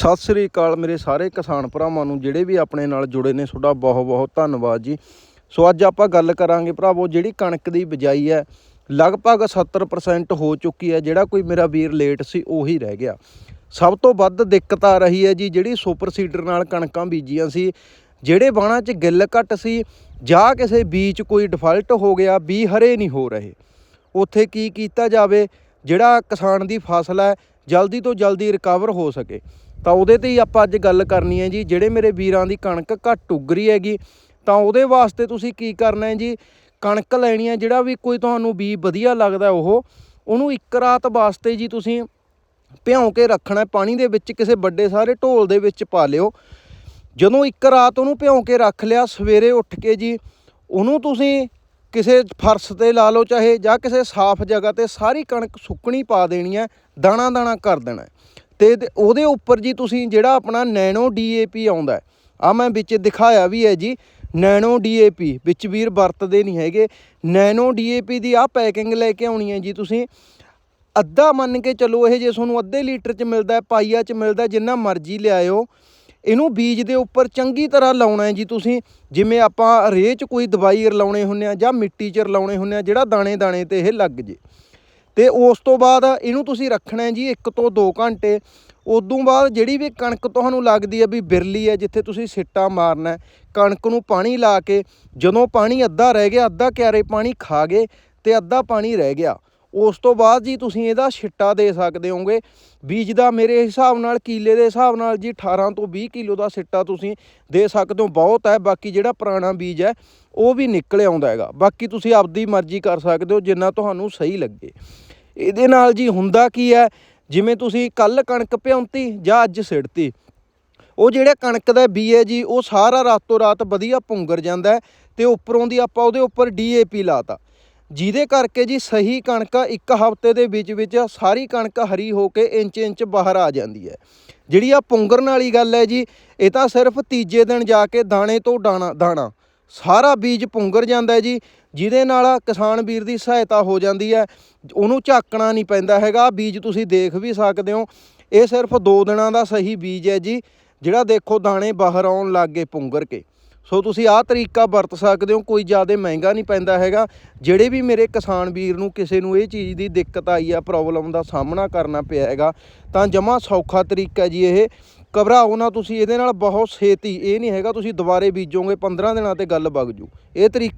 ਸਤਿ ਸ੍ਰੀ ਅਕਾਲ ਮੇਰੇ ਸਾਰੇ ਕਿਸਾਨ ਭਰਾਵਾਂ ਨੂੰ, ਜਿਹੜੇ ਵੀ ਆਪਣੇ ਨਾਲ ਜੁੜੇ ਨੇ, ਤੁਹਾਡਾ ਬਹੁਤ ਬਹੁਤ ਧੰਨਵਾਦ ਜੀ। ਸੋ ਅੱਜ ਆਪਾਂ ਗੱਲ ਕਰਾਂਗੇ ਭਰਾਵੋ, ਜਿਹੜੀ ਕਣਕ ਦੀ ਬਿਜਾਈ ਹੈ, ਲਗਭਗ 70% ਹੋ ਚੁੱਕੀ ਹੈ, ਜਿਹੜਾ ਕੋਈ ਮੇਰਾ ਵੀਰ ਲੇਟ ਸੀ, ਉਹੀ ਰਹਿ ਗਿਆ। ਸਭ ਤੋਂ ਵੱਧ ਦਿੱਕਤ ਆ ਰਹੀ ਹੈ ਜੀ, ਜਿਹੜੀ ਸੁਪਰ ਸੀਡਰ ਨਾਲ ਕਣਕਾਂ ਬੀਜੀਆਂ ਸੀ, ਜਿਹੜੇ ਬਾਣਾ 'ਚ ਗਿੱਲ ਘੱਟ ਸੀ, ਜਾਂ ਕਿਸੇ ਬੀਜ ਕੋਈ ਡਿਫਾਲਟ ਹੋ ਗਿਆ, ਬੀ ਹਰੇ ਨਹੀਂ ਹੋ ਰਹੇ। ਉੱਥੇ ਕੀ ਕੀਤਾ ਜਾਵੇ, ਜਿਹੜਾ ਕਿਸਾਨ ਦੀ ਫਸਲ ਹੈ, ਜਲਦੀ ਤੋਂ ਜਲਦੀ ਰਿਕਵਰ ਹੋ ਸਕੇ। ਤਾਂ ਉਹਦੇ ਤੇ ਹੀ ਆਪਾਂ ਅੱਜ ਗੱਲ ਕਰਨੀ ਹੈ ਜੀ, ਜਿਹੜੇ ਮੇਰੇ ਵੀਰਾਂ ਦੀ ਕਣਕ ਘੱਟ ਉੱਗ ਰਹੀ ਹੈਗੀ, ਤਾਂ ਉਹਦੇ ਵਾਸਤੇ ਤੁਸੀਂ ਕੀ ਕਰਨਾ ਹੈ ਜੀ? ਕਣਕ ਲੈਣੀ ਹੈ, ਜਿਹੜਾ ਵੀ ਕੋਈ ਤੁਹਾਨੂੰ ਬੀ ਵਧੀਆ ਲੱਗਦਾ ਉਹ, ਉਹਨੂੰ ਇੱਕ ਰਾਤ ਵਾਸਤੇ ਜੀ ਤੁਸੀਂ ਭਿਉਂ ਕੇ ਰੱਖਣਾ ਪਾਣੀ ਦੇ ਵਿੱਚ ਕਿਸੇ ਵੱਡੇ ਸਾਰੇ ਢੋਲ ਦੇ ਵਿੱਚ ਪਾ ਲਿਓ। ਜਦੋਂ ਇੱਕ ਰਾਤ ਉਹਨੂੰ ਭਿਉਂ ਕੇ ਰੱਖ ਲਿਆ, ਸਵੇਰੇ ਉੱਠ ਕੇ ਜੀ, ਉਹਨੂੰ ਤੁਸੀਂ ਕਿਸੇ ਫਰਸ਼ ਤੇ ਲਾ ਲਓ, ਚਾਹੇ ਜਾਂ ਕਿਸੇ ਸਾਫ਼ ਜਗ੍ਹਾ ਤੇ ਸਾਰੀ ਕਣਕ ਸੁੱਕਣੀ ਪਾ ਦੇਣੀ ਹੈ ਦਾਣਾ ਦਾਣਾ ਕਰ ਦੇਣਾ ਤੇ ਉਹਦੇ ਉੱਪਰ ਜੀ ਤੁਸੀਂ ਜਿਹੜਾ ਆਪਣਾ ਨੈਨੋ ਡੀਏਪੀ ਆਉਂਦਾ ਹੈ, ਆ ਮੈਂ ਵਿੱਚ ਦਿਖਾਇਆ ਵੀ ਹੈ ਜੀ ਨੈਨੋ ਡੀਏਪੀ ਵਿੱਚ ਵੀਰ ਵਰਤਦੇ ਨਹੀਂ ਹੈਗੇ ਨੈਨੋ ਡੀਏਪੀ ਦੀ ਆ ਪੈਕਿੰਗ ਲੈ ਕੇ ਆਉਣੀ ਹੈ ਜੀ ਤੁਸੀਂ ਅੱਧਾ ਮੰਨ ਕੇ ਚੱਲੋ ਇਹ ਜੇ ਤੁਹਾਨੂੰ ਅੱਧੇ ਲੀਟਰ ਚ ਮਿਲਦਾ ਹੈ, ਪਾਈਆ ਚ ਮਿਲਦਾ ਜਿੰਨਾ ਮਰਜ਼ੀ ਲਿਆਇਓ ਇਹਨੂੰ ਬੀਜ ਦੇ ਉੱਪਰ ਚੰਗੀ ਤਰ੍ਹਾਂ ਲਾਉਣਾ ਹੈ ਜੀ ਤੁਸੀਂ ਜਿਵੇਂ ਆਪਾਂ ਰੇਹ ਚ ਕੋਈ ਦਵਾਈ ਰਲਾਉਣੇ ਹੁੰਨੇ ਆ ਜਾਂ ਮਿੱਟੀ ਚ ਰਲਾਉਣੇ ਹੁੰਨੇ ਆ ਜਿਹੜਾ ਦਾਣੇ ਦਾਣੇ ਤੇ ਇਹ ਲੱਗ ਜੇ। ਤੇ ਉਸ ਤੋਂ ਬਾਅਦ ਇਹਨੂੰ ਤੁਸੀਂ ਰੱਖਣਾ ਹੈ ਜੀ 1 ਤੋਂ 2 ਘੰਟੇ। ਉਦੋਂ ਬਾਅਦ ਜਿਹੜੀ ਵੀ ਕਣਕ ਤੁਹਾਨੂੰ ਲੱਗਦੀ ਹੈ ਵੀ ਬਿਰਲੀ ਹੈ, ਜਿੱਥੇ ਤੁਸੀਂ ਸਿੱਟਾ ਮਾਰਨਾ ਕਣਕ ਨੂੰ ਪਾਣੀ ਲਾ ਕੇ, ਜਦੋਂ ਪਾਣੀ ਅੱਧਾ ਰਹਿ ਗਿਆ, ਅੱਧਾ ਕਿਆਰੇ ਪਾਣੀ ਖਾ ਗਏ ਤੇ ਅੱਧਾ ਪਾਣੀ ਰਹਿ ਗਿਆ। ਉਸ ਤੋਂ ਬਾਅਦ ਜੀ ਤੁਸੀਂ ਇਹਦਾ ਛਿੱਟਾ ਦੇ ਸਕਦੇ ਹੋਗੇ ਬੀਜ ਦਾ ਮੇਰੇ ਹਿਸਾਬ ਨਾਲ, ਕੀਲੇ ਦੇ ਹਿਸਾਬ ਨਾਲ ਜੀ 18 ਤੋਂ 20 ਕਿਲੋ ਦਾ ਸਿੱਟਾ ਤੁਸੀਂ ਦੇ ਸਕਦੇ ਹੋ। ਬਹੁਤ ਹੈ, ਬਾਕੀ ਜਿਹੜਾ ਪੁਰਾਣਾ ਬੀਜ ਹੈ, ਉਹ ਵੀ ਨਿਕਲ ਆਉਂਦਾ ਹੈਗਾ। ਬਾਕੀ ਤੁਸੀਂ ਆਪਦੀ ਮਰਜ਼ੀ ਕਰ ਸਕਦੇ ਹੋ, ਜਿੰਨਾ ਤੁਹਾਨੂੰ ਸਹੀ ਲੱਗੇ। ਇਹਦੇ ਨਾਲ ਜੀ ਹੁੰਦਾ ਕੀ ਹੈ? ਜਿਵੇਂ ਤੁਸੀਂ ਕੱਲ ਕਣਕ ਭਿਉਂਤੀ ਜਾਂ ਅੱਜ ਸਿੜਤੀ, ਉਹ ਜਿਹੜਾ ਕਣਕ ਦਾ ਬੀ ਹੈ ਜੀ, ਉਹ ਸਾਰਾ ਰਾਤੋਂ ਰਾਤ ਵਧੀਆ ਪੁੰਗਰ ਜਾਂਦਾ ਹੈ ਤੇ ਉੱਪਰੋਂ ਦੀ ਆਪਾਂ ਉਹਦੇ ਉੱਪਰ ਡੀਏਪੀ ਲਾਤਾ। ਜਿਹਦੇ ਕਰਕੇ ਜੀ ਸਹੀ ਕਣਕ ਇੱਕ ਹਫ਼ਤੇ ਦੇ ਵਿੱਚ ਵਿੱਚ ਸਾਰੀ ਕਣਕ ਹਰੀ ਹੋ ਕੇ ਇੰਚ ਇੰਚ ਬਾਹਰ ਆ ਜਾਂਦੀ ਹੈ। ਜਿਹੜੀ ਆ ਪੁੰਗਰਨ ਵਾਲੀ ਗੱਲ ਹੈ ਜੀ, ਇਹ ਤਾਂ ਸਿਰਫ ਤੀਜੇ ਦਿਨ ਜਾ ਕੇ ਦਾਣੇ ਤੋਂ ਦਾਣਾ ਦਾਣਾ। ਸਾਰਾ ਬੀਜ ਪੁੰਗਰ ਜਾਂਦਾ ਹੈ ਜੀ ਜਿਹਦੇ ਨਾਲ ਕਿਸਾਨ ਵੀਰ ਦੀ ਸਹਾਇਤਾ ਹੋ ਜਾਂਦੀ ਹੈ, ਉਹਨੂੰ ਝਾਕਣਾ ਨਹੀਂ ਪੈਂਦਾ ਹੈਗਾ, ਬੀਜ ਤੁਸੀਂ ਦੇਖ ਵੀ ਸਕਦੇ ਹੋ, ਇਹ ਸਿਰਫ 2 ਦਿਨਾਂ ਦਾ ਸਹੀ ਬੀਜ ਹੈ ਜੀ, ਜਿਹੜਾ ਦੇਖੋ ਦਾਣੇ ਬਾਹਰ ਆਉਣ ਲੱਗ ਗਏ ਪੁੰਗਰ ਕੇ। ਸੋ ਤੁਸੀਂ ਆਹ ਤਰੀਕਾ ਵਰਤ ਸਕਦੇ ਹੋ, ਕੋਈ ਜ਼ਿਆਦਾ ਮਹਿੰਗਾ ਨਹੀਂ ਪੈਂਦਾ ਹੈਗਾ, ਜਿਹੜੇ ਵੀ ਮੇਰੇ ਕਿਸਾਨ ਵੀਰ ਨੂੰ ਕਿਸੇ ਨੂੰ ਇਹ ਚੀਜ਼ ਦੀ ਦਿੱਕਤ ਆਈ ਆ ਪ੍ਰੋਬਲਮ ਦਾ ਸਾਹਮਣਾ ਕਰਨਾ ਪਿਆ ਹੈਗਾ, ਤਾਂ ਜਮਾ ਸੌਖਾ ਤਰੀਕਾ ਜੀ ਇਹ। ਘਬਰਾਓ ਨਾ ਤੁਸੀਂ, ਇਹਦੇ ਨਾਲ ਬਹੁਤ ਛੇਤੀ, ਇਹ ਨਹੀਂ ਹੈਗਾ ਤੁਸੀਂ ਦੁਬਾਰੇ ਬੀਜੋਗੇ 15 ਦਿਨਾਂ ਤੇ ਗੱਲ ਵਗ ਜੂ। ਇਹ ਤਰੀਕਾ